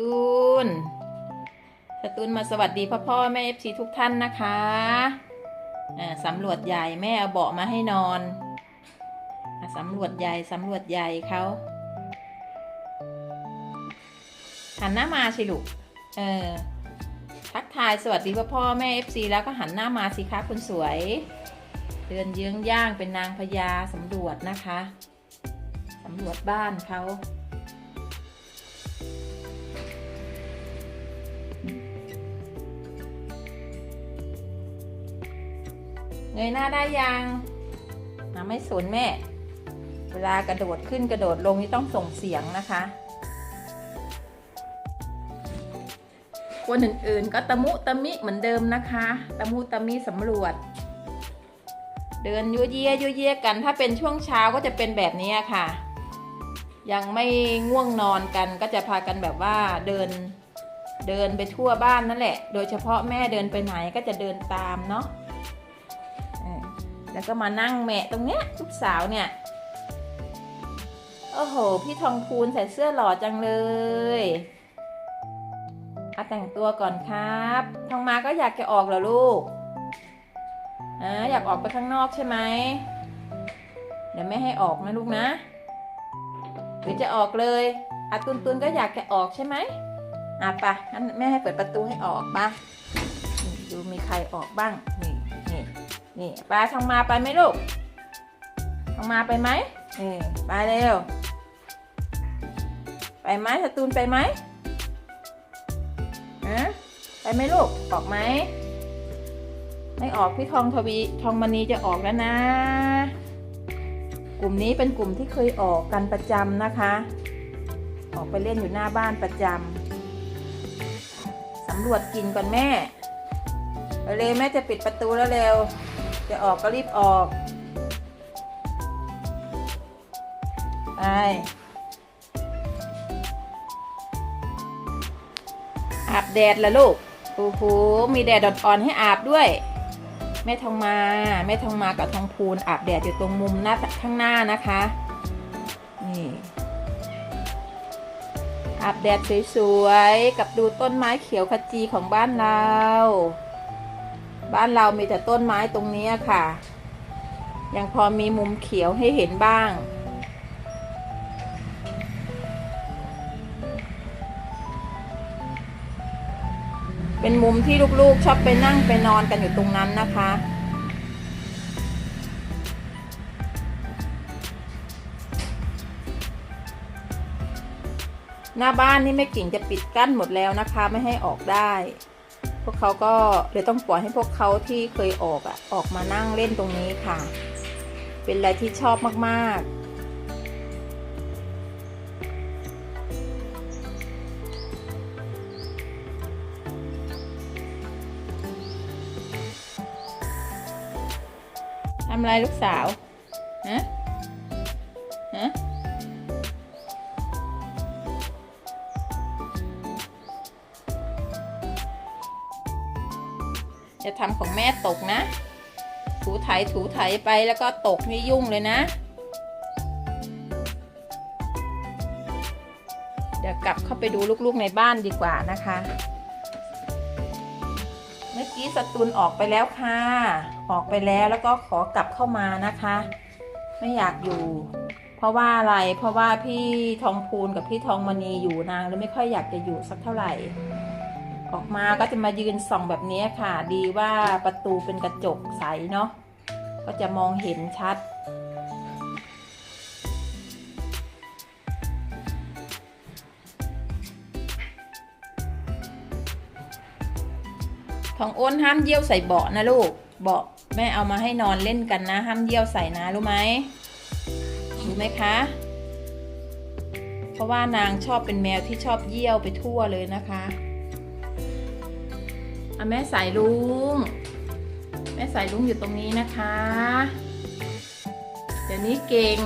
ตูนสตูนมาสวัสดีพ่อพ่อแม่เอฟซีทุกท่านนะคะอ่าสำรวจใหญ่แม่เอาเบาะมาให้นอนอาสำรวจใหญ่สำรวจใหญ่เขาหันหน้ามาสิลูก เออ ทักทายสวัสดีพ่อพ่อแม่เอฟซีแล้วก็หันหน้ามาสิคะคุณสวย เดินเยื้องย่างเป็นนางพญาสำรวจนะคะ สำรวจบ้านเขา เงยหน้าได้ยังอะไม่สนแม่ เวลากระโดดขึ้นกระโดดลงนี่ต้องส่งเสียงนะคะคนอื่นๆก็ตะมุตะมิเหมือนเดิมนะคะ ตะมุตะมิสำรวจ เดินยั่วเยี่ยยั่วเยี่ยกัน ถ้าเป็นช่วงเช้าก็จะเป็นแบบนี้ค่ะ ยังไม่ง่วงนอนกันก็จะพากันแบบว่าเดินเดินไปทั่วบ้านนั่นแหละ โดยเฉพาะแม่เดินไปไหนก็จะเดินตามเนาะ แล้วก็มานั่งแมะตรงเนี้ยลูกสาวเนี่ยโอ้โห พี่ทองพูนใส่เสื้อหล่อจังเลยอาแต่งตัวก่อนครับ ทองมาก็อยากจะออกเหรอลูกอ่าอยากออกไปข้างนอกใช่ไหม เดี๋ยวไม่ให้ออกนะลูกนะ หรือจะออกเลยอาตุนตุนก็อยากจะออกใช่ไหมอะปะงั้นแม่ให้เปิดประตูให้ออกปะดูมีใครออกบ้าง นี่ นี่ปลาทองมาไปไหมลูกทองมาไปไหมนี่ไปเร็ว ไปไหมสตูนไปไหมฮะไปไหมลูกออกไหมไม่ออกพี่ทองทวีทองมณีจะออกแล้วนะ กลุ่มนี้เป็นกลุ่มที่เคยออกกันประจำนะคะ ออกไปเล่นอยู่หน้าบ้านประจำสำรวจกินก่อนแม่ไปเลยแม่จะปิดประตูแล้วเร็ว จะออกก็รีบออกไปอาบแดดละลูกโอ้โหมีแดดดอ่อนให้อาบด้วย แม่ทองมาแม่ทองมากับทองพูนอาบแดดอยู่ตรงมุมหน้าข้างหน้านะคะนี่อาบแดดสวยๆ กับดูต้นไม้เขียวขจีของบ้านเรา บ้านเรามีแต่ต้นไม้ตรงนี้ค่ะ ยังพอมีมุมเขียวให้เห็นบ้าง เป็นมุมที่ลูกๆชอบไปนั่งไปนอนกันอยู่ตรงนั้นนะคะหน้าบ้านนี่แม่กิ่งจะปิดกั้นหมดแล้วนะคะ ไม่ให้ออกได้ พวกเขาก็เลยต้องปล่อยให้พวกเขาที่เคยออกอะออกมานั่งเล่นตรงนี้ค่ะ เป็นอะไรที่ชอบมากๆทำอะไรลูกสาว จะทำของแม่ตกนะ ถูไถถูไถไปแล้วก็ตกนี่ยุ่งเลยนะ เดี๋ยวกลับเข้าไปดูลูกๆในบ้านดีกว่านะคะ เมื่อกี้สตูนออกไปแล้วค่ะ ออกไปแล้วแล้วก็ขอกลับเข้ามานะคะ ไม่อยากอยู่เพราะว่าอะไร เพราะว่าพี่ทองพูนกับพี่ทองมณีอยู่นางเลยไม่ค่อยอยากจะอยู่สักเท่าไหร่ ออกมาก็จะมายืนส่องแบบนี้ค่ะ ดีว่าประตูเป็นกระจกใสเนาะก็จะมองเห็นชัด ทองอ้นห้ามเยี่ยวใส่เบาะนะลูก เบาะแม่เอามาให้นอนเล่นกันนะ ห้ามเยี่ยวใส่นะรู้ไหมรู้ไหมคะ เพราะว่านางชอบเป็นแมวที่ชอบเยี่ยวไปทั่วเลยนะคะ อแม่สายลุง แม่สายลุงอยู่ตรงนี้นะคะ เดี๋ยวนี้เก่ง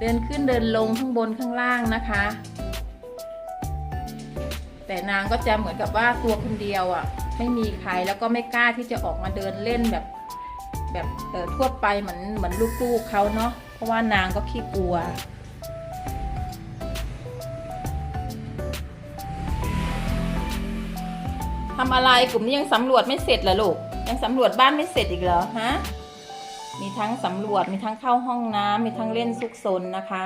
เดินขึ้นเดินลงข้างบนข้างล่างนะคะ แต่นางก็จะเหมือนกับว่าตัวคนเดียวอะ่ะ ไม่มีใครแล้วก็ไม่กล้าที่จะออกมาเดินเล่นแบบแบบเออทั่วไปเหมือนเหมือนลูกๆเขาเนาะ เพราะว่านางก็ขี้กลัว ทำอะไรกลุ่มนี้ยังสำรวจไม่เสร็จเหรอลูก ยังสำรวจบ้านไม่เสร็จอีกเหรอฮะ มีทั้งสำรวจ มีทั้งเข้าห้องน้ำมีทั้งเล่นซุกซนนะคะ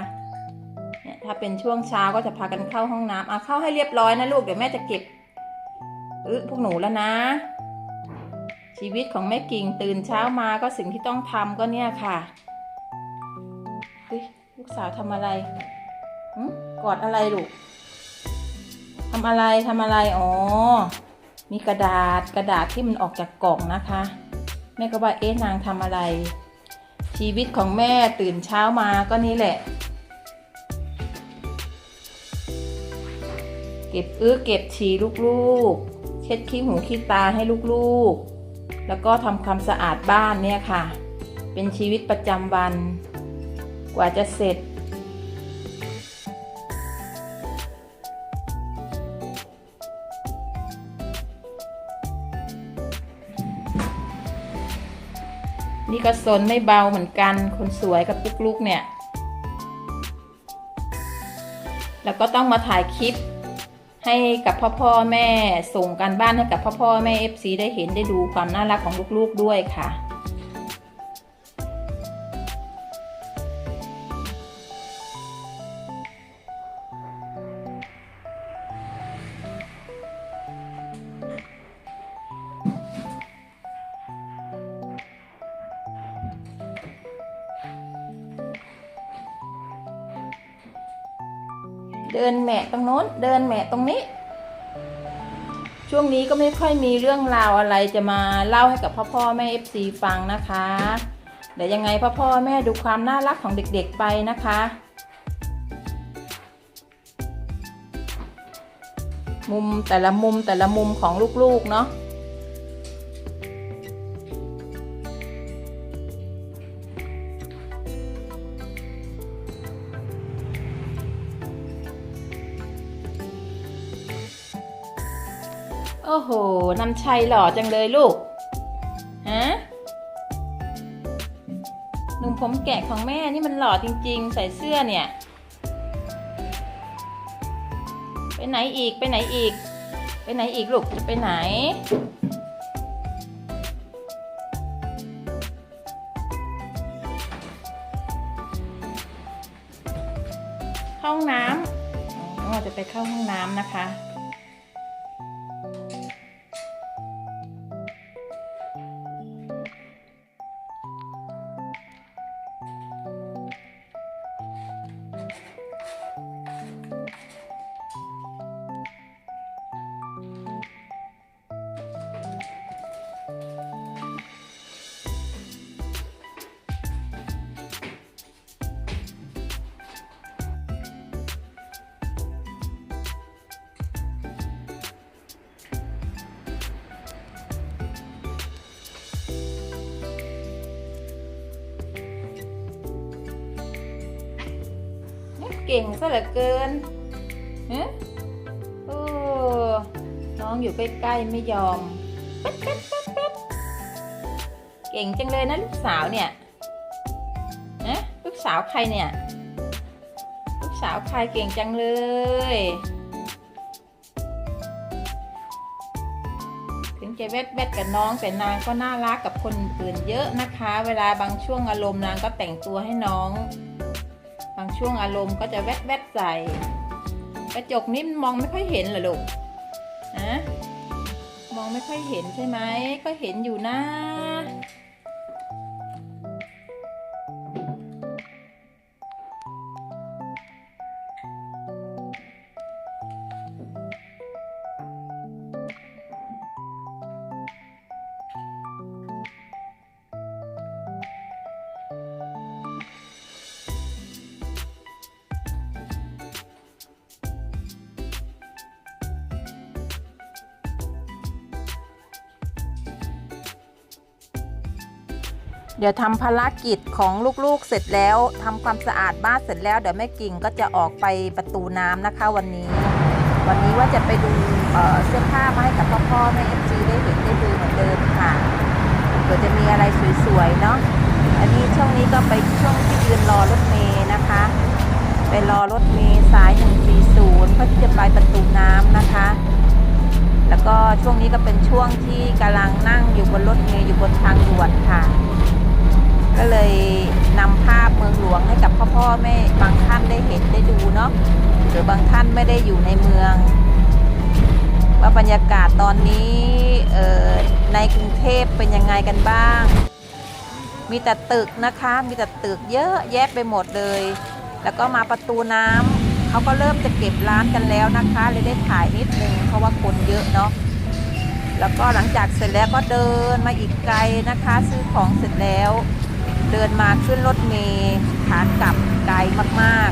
เนี่ยถ้าเป็นช่วงเช้าก็จะพากันเข้าห้องน้ำอะเข้าให้เรียบร้อยนะลูก เดี๋ยวแม่จะเก็บเออพวกหนูแล้วนะ ชีวิตของแม่กิ่งตื่นเช้ามาก็สิ่งที่ต้องทำก็เนี่ยค่ะเฮ้ยลูกสาวทำอะไรหึกอดอะไรลูกทำอะไรทำอะไร อ๋อ มีกระดาษกระดาษที่มันออกจากกล่องนะคะ แม่ก็ว่าเอ๊ะนางทำอะไร ชีวิตของแม่ตื่นเช้ามาก็นี่แหละ เก็บอื้อเก็บฉี่ลูกๆ เช็ดขี้หูขี้ตาให้ลูกๆ แล้วก็ทำความสะอาดบ้านเนี่ยค่ะ เป็นชีวิตประจำวัน กว่าจะเสร็จ นี่ก็สนไม่เบาเหมือนกันคนสวยกับปุ๊กลุกเนี่ย แล้วก็ต้องมาถ่ายคลิป ให้กับพ่อพ่อแม่ส่งการบ้านให้กับพ่อพ่อแม่เอฟซีได้เห็นได้ดูความน่ารักของลูกๆด้วยค่ะ เดินแหมะตรงโน้น เดินแหมะตรงนี้ ช่วงนี้ก็ไม่ค่อยมีเรื่องราวอะไรจะมาเล่าให้กับพ่อพ่อแม่เอฟซีฟังนะคะ เดี๋ยวยังไงพ่อพ่อแม่ดูความน่ารักของเด็กๆไปนะคะ มุมแต่ละมุมแต่ละมุมของลูกๆเนาะ นำชัยหล่อจังเลยลูก ฮะหนุ่มผมแกะของแม่นี่มันหล่อจริง ๆ ใส่เสื้อเนี่ย ไปไหนอีกไปไหนอีก ไปไหนอีกลูกจะไปไหน ห้องน้ำอ๋อจะไปเข้าห้องน้ำนะคะ เก่งซะเหลือเกินเฮะโอ้น้องอยู่ใกล้ๆไม่ยอมแป๊ดแป๊ดแป๊ดแป๊ดเก่งจังเลยนะลูกสาวเนี่ยนะลูกสาวใครเนี่ย ลูกสาวใครเก่งจังเลยถึงจะแวดแวดกับน้องแต่นางก็น่ารักกับคนอื่นเยอะนะคะ เวลาบางช่วงอารมณ์นางก็แต่งตัวให้น้องางช่วงอารมณ์ก็จะแวดแวดใส่ กระจกนี่มองไม่ค่อยเห็นเหรอลูกนะมองไม่ค่อยเห็นใช่ไหม ก็เห็นอยู่นะ เดี๋ยวทำภารกิจของลูกๆเสร็จแล้วทำความสะอาดบ้านเสร็จแล้วเดี๋ยวแม่กิ่งก็จะออกไปประตูน้ำนะคะวันนี้ วันนี้ว่าจะไปดูเสื้อผ้ามาให้กับพ่อพ่อแม่เอฟซีได้เห็นได้ดูเหมือนเดิมค่ะเผื่อจะมีอะไรสวยๆเนาะอันนี้ช่วงนี้ก็ไปช่วงที่ยืนรอรถเมย์นะคะ ไปรอรถเมย์สาย 140 เพื่อที่จะไปประตูน้ำนะคะ แล้วก็ช่วงนี้ก็เป็นช่วงที่กำลังนั่งอยู่บนร ว่าบรรยากาศตอนนี้ในกรุงเทพเป็นยังไงกันบ้าง มีแต่ตึกนะคะ มีแต่ตึกเยอะแยะไปหมดเลย แล้วก็มาประตูน้ำเขาก็เริ่มจะเก็บร้านกันแล้วนะคะ เลยได้ถ่ายนิดนึงเพราะว่าคนเยอะเนาะแล้วก็หลังจากเสร็จแล้วก็เดินมาอีกไกลนะคะ ซื้อของเสร็จแล้ว เดินมาขึ้นรถเมล์ขากลับไกลมาก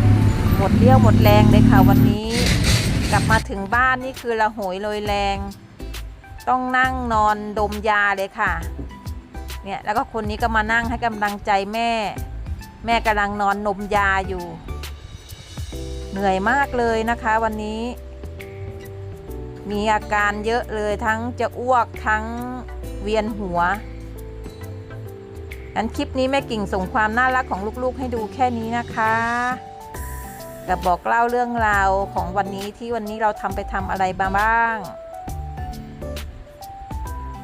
ๆ หมดเรี่ยวหมดแรงเลยค่ะวันนี้ กลับมาถึงบ้านนี่คือระโหยโรยแรง ต้องนั่งนอนดมยาเลยค่ะ เนี่ยแล้วก็คนนี้ก็มานั่งให้กำลังใจแม่ แม่กำลังนอนนมยาอยู่ เหนื่อยมากเลยนะคะวันนี้ มีอาการเยอะเลยทั้งจะอ้วกทั้งเวียนหัวงั้นคลิปนี้แม่กิ่งส่งความน่ารักของลูกๆให้ดูแค่นี้นะคะ กับบอกเล่าเรื่องราวของวันนี้ที่วันนี้เราทำไปทำอะไรมาบ้าง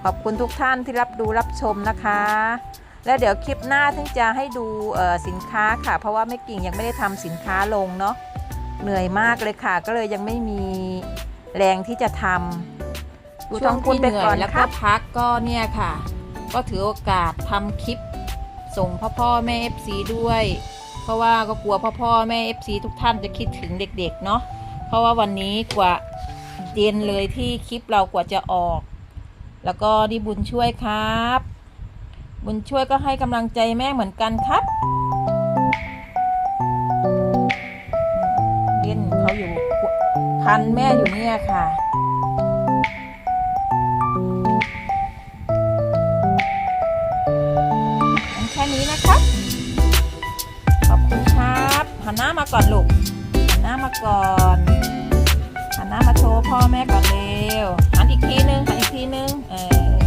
ขอบคุณทุกท่านที่รับดูรับชมนะคะ แล้วเดี๋ยวคลิปหน้าถึงจะให้ดูเอ่อสินค้าค่ะ เพราะว่าแม่กิ่งยังไม่ได้ทำสินค้าลงเนาะเหนื่อยมากเลยค่ะ ก็เลยยังไม่มีแรงที่จะทำดูท้องคุณไปก่อนแล้วคก็รับพักก็เนี่ยค่ะ ก็ถือโอกาสทำคลิปส่งพ่อพ่อแม่ FC ด้วย เพราะว่าก็กลัวพ่อพ่อแม่ FC ทุกท่านจะคิดถึงเด็กๆเนาะเพราะว่าวันนี้กว่าเย็นเลยที่คลิปเรากว่าจะออก แล้วก็ดีบุญช่วยครับ บุญช่วยก็ให้กำลังใจแม่เหมือนกันครับเล่นเขาอยู่พันแม่อยู่เนี่ยค่ะ ก่อนลูกหันหน้ามาก่อนหันหน้ามาโชว์พ่อแม่ก่อนเร็วหันอีกทีนึงหันอีกทีนึงเออ